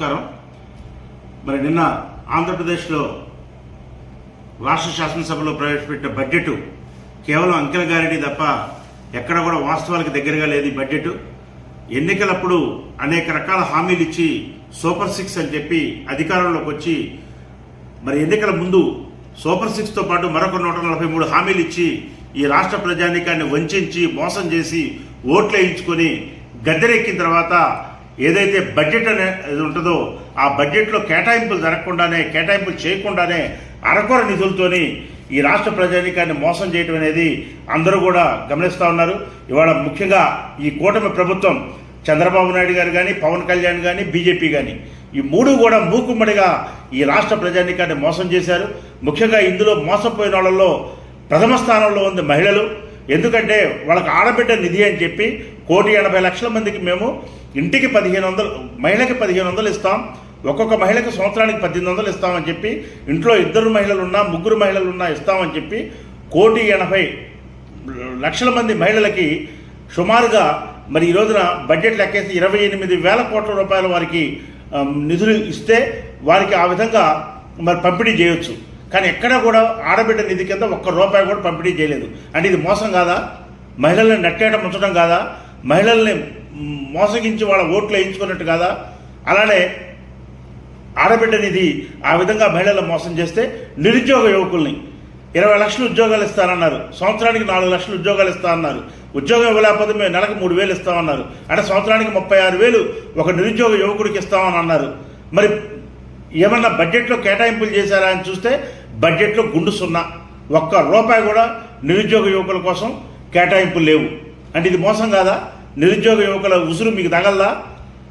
నమస్కారం. మరి నిన్న ఆంధ్రప్రదేశ్లో రాష్ట్ర శాసనసభలో ప్రవేశపెట్టిన బడ్జెట్ కేవలం అంకెల గారిని తప్ప ఎక్కడ కూడా వాస్తవాలకు దగ్గరగా లేదు ఈ బడ్జెట్. ఎన్నికలప్పుడు అనేక రకాల హామీలు ఇచ్చి సూపర్ సిక్స్ అని చెప్పి అధికారంలోకి వచ్చి మరి ఎన్నికల ముందు సూపర్ సిక్స్తో పాటు మరొక నూట నలభై మూడు హామీలు ఇచ్చి ఈ రాష్ట్ర ప్రజానీకాన్ని వంచి మోసం చేసి ఓట్లు వేయించుకొని గద్దెరెక్కిన తర్వాత ఏదైతే బడ్జెట్ అనేది ఉంటుందో ఆ బడ్జెట్లో కేటాయింపులు జరగకుండానే కేటాయింపులు చేయకుండానే అరకొర నిధులతోని ఈ రాష్ట్ర ప్రజానీకాన్ని మోసం చేయడం అనేది అందరూ కూడా గమనిస్తూ ఉన్నారు. ఇవాళ ముఖ్యంగా ఈ కూటమి ప్రభుత్వం చంద్రబాబు నాయుడు గారు కానీ పవన్ కళ్యాణ్ కానీ బీజేపీ కానీ ఈ మూడు కూడా మూకుమ్మడిగా ఈ రాష్ట్ర ప్రజానీకాన్ని మోసం చేశారు. ముఖ్యంగా ఇందులో మోసపోయిన వాళ్ళలో ప్రథమ స్థానంలో ఉంది మహిళలు. ఎందుకంటే వాళ్ళకి ఆడబిడ్డ నిధి అని చెప్పి కోటి ఎనభై లక్షల మందికి మేము ఇంటికి పదిహేను వందలు మహిళకి పదిహేను వందలు ఇస్తాం. ఒక్కొక్క మహిళకి సంవత్సరానికి పద్దెనిమిది వందలు ఇస్తామని చెప్పి ఇంట్లో ఇద్దరు మహిళలు ఉన్నా ముగ్గురు మహిళలు ఉన్నా ఇస్తామని చెప్పి కోటి ఎనభై లక్షల మంది మహిళలకి సుమారుగా మరి ఈ రోజున బడ్జెట్ లెక్కేసి ఇరవై ఎనిమిది వేల కోట్ల రూపాయల వారికి నిధులు ఇస్తే వారికి ఆ విధంగా మరి పంపిణీ చేయొచ్చు. కానీ ఎక్కడ కూడా ఆడబిడ్డ నిధి కింద ఒక్క రూపాయి కూడా పంపిణీ చేయలేదు. అంటే ఇది మోసం కాదా? మహిళల్ని నట్టేట ముంచడం కాదా? మహిళల్ని మోసగించి వాళ్ళ ఓట్లు వేయించుకున్నట్టు కాదా? అలానే ఆడబిడ్డ నిధి ఆ విధంగా మహిళలు మోసం చేస్తే నిరుద్యోగ యువకుల్ని ఇరవై లక్షలు ఉద్యోగాలు ఇస్తానన్నారు. సంవత్సరానికి నాలుగు లక్షలు ఉద్యోగాలు ఇస్తామన్నారు ఉద్యోగం ఇవ్వలేకపోతే మేము నెలకు మూడు వేలు ఇస్తామన్నారు. అంటే సంవత్సరానికి ముప్పై ఆరు వేలు ఒక నిరుద్యోగ యువకుడికి ఇస్తామని అన్నారు. మరి ఏమన్నా బడ్జెట్లో కేటాయింపులు చేశారా అని చూస్తే బడ్జెట్లో గుండు సున్నా ఒక్క రూపాయి కూడా నిరుద్యోగ యువకుల కోసం కేటాయింపులు లేవు. అంటే ఇది మోసం కాదా? నిరుద్యోగ యువకుల ఉసురు మీకు తగలదా?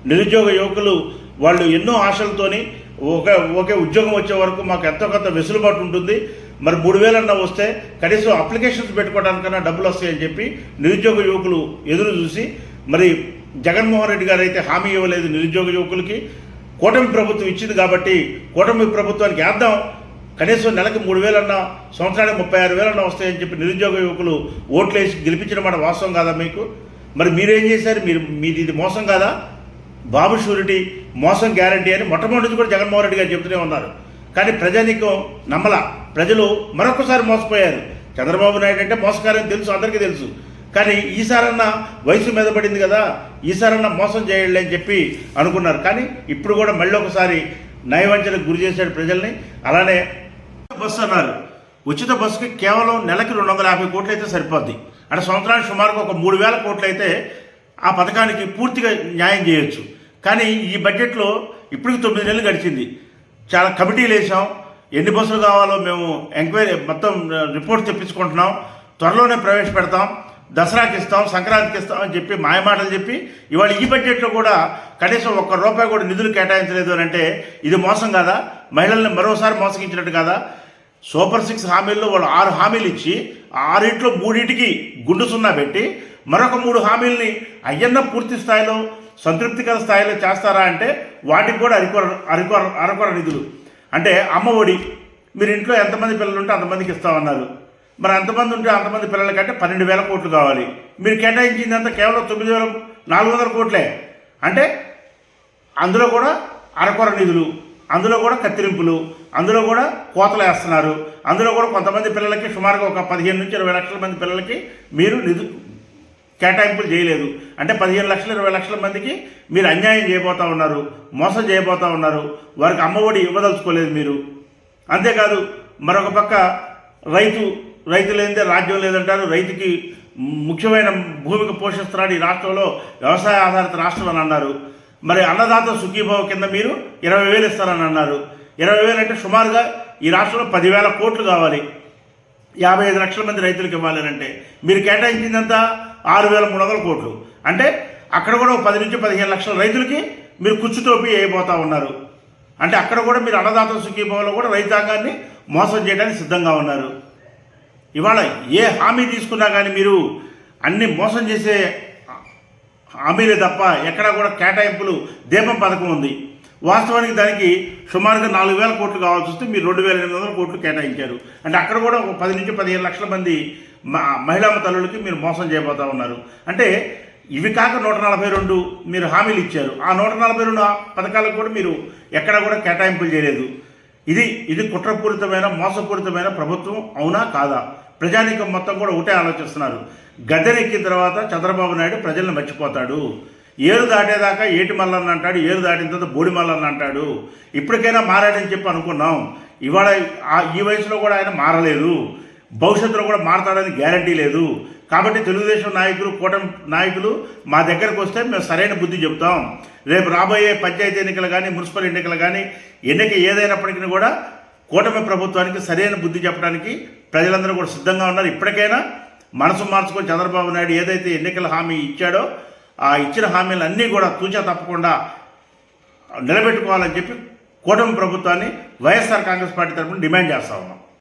నిరుద్యోగ యువకులు వాళ్ళు ఎన్నో ఆశలతోని ఒక ఒకే ఉద్యోగం వచ్చే వరకు మాకు ఎంతో కొంత వెసులుబాటు ఉంటుంది. మరి మూడు వేలన్నా వస్తే కనీసం అప్లికేషన్స్ పెట్టుకోవడానికన్నా డబ్బులు వస్తాయని చెప్పి నిరుద్యోగ యువకులు ఎదురు చూసి మరి జగన్మోహన్ రెడ్డి గారు అయితే హామీ ఇవ్వలేదు నిరుద్యోగ యువకులకి. కూటమి ప్రభుత్వం ఇచ్చింది కాబట్టి కూటమి ప్రభుత్వానికి వేద్దాం. కనీసం నెలకి మూడు వేలన్నా సంవత్సరానికి ముప్పై ఆరు వేలన్నా వస్తాయని చెప్పి నిరుద్యోగ యువకులు ఓట్లు వేసి గెలిపించిన మాట వాస్తవం కాదా మీకు? మరి మీరేం చేశారు? మీరు మీది ఇది మోసం కాదా? బాబు షూరిటీ మోసం గ్యారంటీ అని మొట్టమొదటి నుంచి కూడా జగన్మోహన్ రెడ్డి గారు చెబుతూనే ఉన్నారు. కానీ ప్రజానీకం నమ్మల. ప్రజలు మరొకసారి మోసపోయారు. చంద్రబాబు నాయుడు అంటే మోసకారని తెలుసు అందరికీ తెలుసు. కానీ ఈసారన్నా వయసు మీద పడింది కదా ఈసారన్నా మోసం చేయాలి అని చెప్పి అనుకున్నారు. కానీ ఇప్పుడు కూడా మళ్ళీ ఒకసారి నయవంచనకు గురి చేశాడు ప్రజల్ని. అలానే బస్సు అన్నారు. ఉచిత బస్సుకి కేవలం నెలకి రెండు వందల యాభై కోట్లు అయితే సరిపోద్ది. అంటే సంవత్సరానికి సుమారుగా ఒక మూడు వేల కోట్లు అయితే ఆ పథకానికి పూర్తిగా న్యాయం చేయొచ్చు. కానీ ఈ బడ్జెట్లో ఇప్పటికి తొమ్మిది నెలలు గడిచింది. చాలా కమిటీలు వేసాం ఎన్ని బస్సులు కావాలో మేము ఎంక్వైరీ మొత్తం రిపోర్ట్ తెప్పించుకుంటున్నాం. త్వరలోనే ప్రవేశపెడతాం. దసరాకి ఇస్తాం సంక్రాంతికి ఇస్తాం అని చెప్పి మాయమాటలు చెప్పి ఇవాళ ఈ బడ్జెట్లో కూడా కనీసం ఒక్క రూపాయి కూడా నిధులు కేటాయించలేదు అని అంటే ఇది మోసం కాదా? మహిళల్ని మరోసారి మోసగించినట్టు కాదా? సూపర్ సిక్స్ హామీల్లో వాళ్ళు ఆరు హామీలు ఇచ్చి ఆరింట్లో మూడింటికి గుండు సున్నా పెట్టి మరొక మూడు హామీల్ని అయ్యన్న పూర్తి స్థాయిలో సంతృప్తికర స్థాయిలో చేస్తారా అంటే వాటికి కూడా అరికొర అరికొర అరకొర నిధులు. అంటే అమ్మ ఒడి మీరు ఇంట్లో ఎంతమంది పిల్లలు ఉంటే అంతమందికి ఇస్తామన్నారు. మరి అంతమంది ఉంటే అంతమంది పిల్లలకంటే పన్నెండు వేల కోట్లు కావాలి. మీరు కేటాయించిందంతా కేవలం తొమ్మిది వేల నాలుగు వందల కోట్లే. అంటే అందులో కూడా అరకొర నిధులు. అందులో కూడా కత్తిరింపులు అందులో కూడా కోతలు వేస్తున్నారు. అందులో కూడా కొంతమంది పిల్లలకి సుమారుగా ఒక పదిహేను నుంచి ఇరవై లక్షల మంది పిల్లలకి మీరు నిధు కేటాయింపులు చేయలేదు. అంటే పదిహేను లక్షల ఇరవై లక్షల మందికి మీరు అన్యాయం చేయబోతా ఉన్నారు మోసం చేయబోతా ఉన్నారు. వారికి అమ్మఒడి ఇవ్వదలుచుకోలేదు మీరు. అంతేకాదు మరొక పక్క రైతు రైతు లేనిదే రాజ్యం లేదంటారు. రైతుకి ముఖ్యమైన భూమిక పోషిస్తున్నాడు ఈ రాష్ట్రంలో వ్యవసాయ ఆధారిత రాష్ట్రం అని అన్నారు. మరి అన్నదాత సుఖీభావ కింద మీరు ఇరవై వేలు ఇస్తారని అన్నారు. ఇరవై వేలు అంటే సుమారుగా ఈ రాష్ట్రంలో పదివేల కోట్లు కావాలి. యాభై ఐదు లక్షల మంది రైతులకు ఇవ్వాలనంటే మీరు కేటాయించిందంతా ఆరు వేల మూడు వందల కోట్లు. అంటే అక్కడ కూడా ఒక పది నుంచి పదిహేను లక్షల రైతులకి మీరు కుచ్చుతోపి అయిపోతా ఉన్నారు. అంటే అక్కడ కూడా మీరు అన్నదాత సుఖీభావంలో కూడా రైతాంగాన్ని మోసం చేయడానికి సిద్ధంగా ఉన్నారు. ఇవాళ ఏ హామీ తీసుకున్నా కానీ మీరు అన్ని మోసం చేసే హామీలే తప్ప ఎక్కడా కూడా కేటాయింపులు దీపం పథకం ఉంది. వాస్తవానికి దానికి సుమారుగా నాలుగు వేల కోట్లు కావాల్సి వస్తే మీరు రెండు వేల ఎనిమిది వందల కోట్లు కేటాయించారు. అంటే అక్కడ కూడా ఒక పది నుంచి పదిహేను లక్షల మంది మ- మహిళా తల్లులకి మీరు మోసం చేయబోతా ఉన్నారు. అంటే ఇవి కాక నూట నలభై రెండు మీరు హామీలు ఇచ్చారు. ఆ నూట నలభై రెండు పథకాలకు కూడా మీరు ఎక్కడా కూడా కేటాయింపులు చేయలేదు. ఇది ఇది కుట్రపూరితమైన మోసపూరితమైన ప్రభుత్వం అవునా కాదా? ప్రజానీకం మొత్తం కూడా ఒకటే ఆలోచిస్తున్నారు. గద్దెనెక్కిన తర్వాత చంద్రబాబు నాయుడు ప్రజలను మర్చిపోతాడు. ఏరు దాటేదాకా ఏటి మల్లన్న అంటాడు ఏరు దాటిన తర్వాత బోడి మల్లన్న అంటాడు. ఇప్పటికైనా మారాడని చెప్పి అనుకున్నాం. ఇవాళ ఈ వయసులో కూడా ఆయన మారలేదు. భవిష్యత్తులో కూడా మారతాడని గ్యారంటీ లేదు. కాబట్టి తెలుగుదేశం నాయకులు కూటమి నాయకులు మా దగ్గరకు వస్తే మేము సరైన బుద్ధి చెప్తాం రేపు రాబోయే పంచాయతీ ఎన్నికలు కానీ మున్సిపల్ ఎన్నికలు కానీ ఎన్నిక ఏదైనప్పటికీ కూడా కూటమి ప్రభుత్వానికి సరైన బుద్ధి చెప్పడానికి ప్రజలందరూ కూడా సిద్ధంగా ఉన్నారు. ఇప్పటికైనా మనసు మార్చుకొని చంద్రబాబు నాయుడు ఏదైతే ఎన్నికల హామీ ఇచ్చాడో ఆ ఇచ్చిన హామీలన్నీ కూడా తూచా తప్పకుండా నిలబెట్టుకోవాలని చెప్పి కూటమి ప్రభుత్వాన్ని వైఎస్ఆర్ కాంగ్రెస్ పార్టీ తరఫున డిమాండ్ చేస్తా ఉన్నాం.